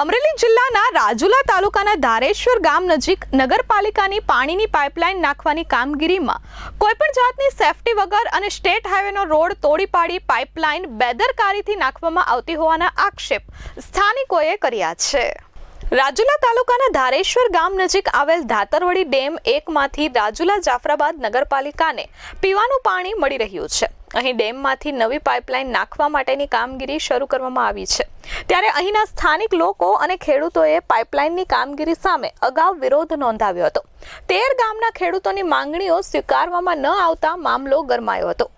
અમરેલી જિલ્લાના રાજુલા તાલુકાના ધારેશ્વર ગામ નજીક નગરપાલિકાની પાણીની પાઇપલાઇન નાખવાની કામગીરીમાં કોઈપણ જાતની સેફટી વગર અને સ્ટેટ હાઈવેનો રોડ તોડી પાડી પાઇપલાઇન બેદરકારીથી નાખવામાં આવતી હોવાના આક્ષેપ સ્થાનિકોએ કર્યા છે. રાજુલા તાલુકાના ધારેશ્વર ગામ નજીક આવેલ ધાતરવડી ડેમ એકમાંથી રાજુલા જાફરાબાદ નગરપાલિકાને પીવાનું પાણી મળી રહ્યું છે. અહીં ડેમમાંથી નવી પાઇપલાઇન નાખવા માટેની કામગીરી શરૂ કરવામાં આવી છે. ત્યારે અહીંના સ્થાનિક લોકો અને ખેડૂતોએ પાઇપલાઇનની કામગીરી સામે અગાઉ વિરોધ નોંધાવ્યો હતો. તેર ગામના ખેડૂતોની માંગણીઓ સ્વીકારવામાં ન આવતા મામલો ગરમાયો હતો.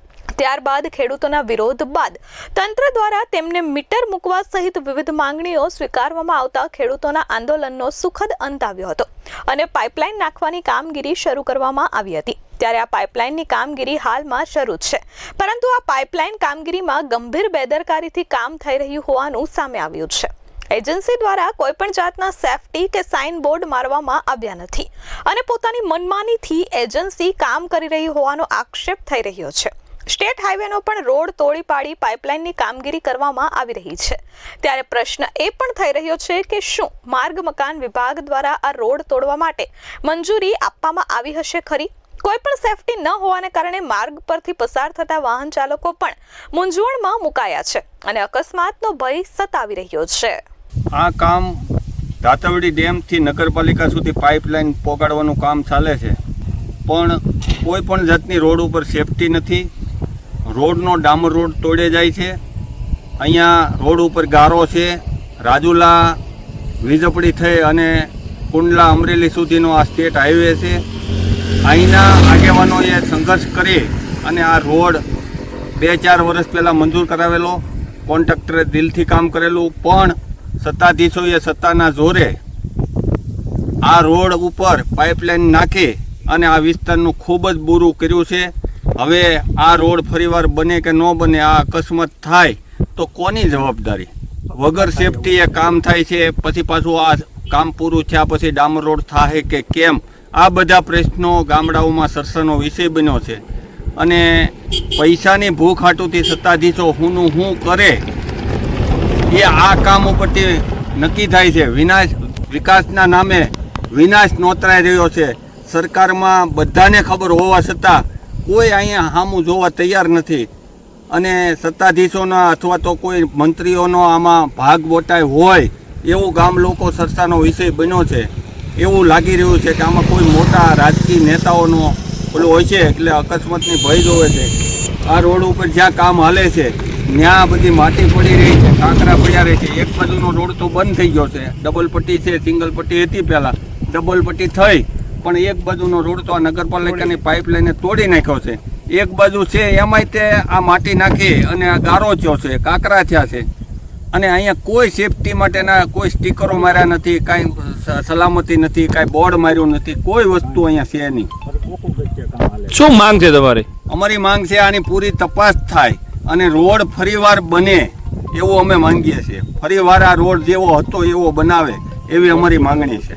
ત્યારબાદ ખેડૂતોના વિરોધ બાદ તંત્ર દ્વારા તેમને મીટર મૂકવા સહિત વિવિધ માંગણીઓ સ્વીકારવામાં આવતા ખેડૂતોના આંદોલનનો સુખદ અંત આવ્યો હતો અને પાઇપલાઇન નાખવાની કામગીરી શરૂ કરવામાં આવી હતી. ત્યારે આ પાઇપલાઇનની કામગીરી હાલમાં શરૂ છે. પરંતુ આ પાઇપલાઇન કામગીરીમાં ગંભીર બેદરકારીથી કામ થઈ રહ્યું હોવાનું સામે આવ્યું છે. એજન્સી દ્વારા કોઈપણ જાતના સેફટી કે સાઇન બોર્ડ મારવામાં આવ્યા નથી અને પોતાની મનમાનીથી એજન્સી કામ કરી રહી હોવાનો આક્ષેપ થઈ રહ્યો છે. સ્ટેટ હાઈવેનો પણ રોડ તોડી પાડી પાઇપલાઇનની કામગીરી કરવામાં આવી રહી છે. ત્યારે પ્રશ્ન એ પણ થઈ રહ્યો છે કે શું માર્ગ મકાન વિભાગ દ્વારા આ રોડ તોડવા માટે મંજૂરી આપવામાં આવી હશે ખરી? કોઈ પણ સેફટી ન હોવાને કારણે માર્ગ પરથી પસાર થતા વાહન ચાલકો પણ મૂંઝવણમાં મુકાયા છે અને અકસ્માતનો ભય સતાવી રહ્યો છે. આ કામ રાતવડી ડેમથી નગરપાલિકા સુધી પાઇપલાઇન પોગાડવાનું કામ ચાલે છે. પણ કોઈ પણ જાતની રોડ ઉપર સેફટી નથી. રોડનો ડામર રોડ તોડે જાય છે. અહીંયા રોડ ઉપર ગારો છે. રાજુલા, વીજપડી થઈ અને કુંડલા અમરેલી સુધીનો આ સ્ટેટ હાઈવે છે. અહીંના આગેવાનોએ સંઘર્ષ કરી અને આ રોડ બે ચાર વર્ષ પહેલાં મંજૂર કરાવેલો. કોન્ટ્રાક્ટરે દિલથી કામ કરેલું, પણ સત્તાધીશોએ સત્તાના જોરે આ રોડ ઉપર પાઇપલાઇન નાખી અને આ વિસ્તારનું ખૂબ જ બુરું કર્યું છે. હવે આ રોડ ફરીવાર બને કે ન બને, આ અકસ્માત થાય, તો કોની જવાબદારી? વગર સેફટી એ કામ થાય છે, પછી પાછું આ કામ પૂરું થયા પછી ડામર રોડ થાય કે કેમ? આ બધા પ્રશ્નો ગામડાઓમાં સરસનો વિષય બન્યો છે. અને પૈસાની ભૂખ હાટુથી સત્તાધીશો હુંનું હું કરે, એ આ કામ ઉપરથી નક્કી થાય છે. વિનાશ, વિકાસના નામે વિનાશ નોતરાઈ રહ્યો છે. સરકારમાં બધાને ખબર હોવા છતાં કોઈ અહીંયા સામું જોવા તૈયાર નથી. અને સત્તાધીશોના અથવા તો કોઈ મંત્રીઓનો આમાં ભાગ બોટાય હોય, એવું ગામ લોકો સરસાનો વિષય બન્યો છે. એવું લાગી રહ્યું છે કે આમાં કોઈ મોટા રાજકીય નેતાઓનો પેલું હોય છે, એટલે અકસ્માતની ભય જોવે છે. આ રોડ ઉપર જ્યાં કામ હાલે છે, ત્યાં બધી માટી પડી રહી છે, કાંકરા પડ્યા રહે છે. એક બાજુનો રોડ તો બંધ થઈ ગયો છે. ડબલ પટ્ટી છે, સિંગલ પટ્ટી હતી પહેલાં. ડબલ પટ્ટી થઈ પણ એક બાજુનો રોડ તો આ નગરપાલિકાની પાઇપલાઈને તોડી નાખ્યો છે. એક બાજુ છે એમાંય તે આ માટી નાખી અને આ ગારો થયો છે કાંકરા થયા છે. અને અહીંયા કોઈ સેફટી માટેના કોઈ સ્ટીકરો માર્યા નથી કાંઈ સલામતી નથી કાંઈ બોર્ડ માર્યું નથી કોઈ વસ્તુ અહીંયા છે નહીં. શું માંગ છે તમારી? અમારી માંગ છે આની પૂરી તપાસ થાય અને રોડ ફરીવાર બને એવું અમે માંગીએ છીએ. ફરીવાર આ રોડ જેવો હતો એવો બનાવે એવી અમારી માંગણી છે.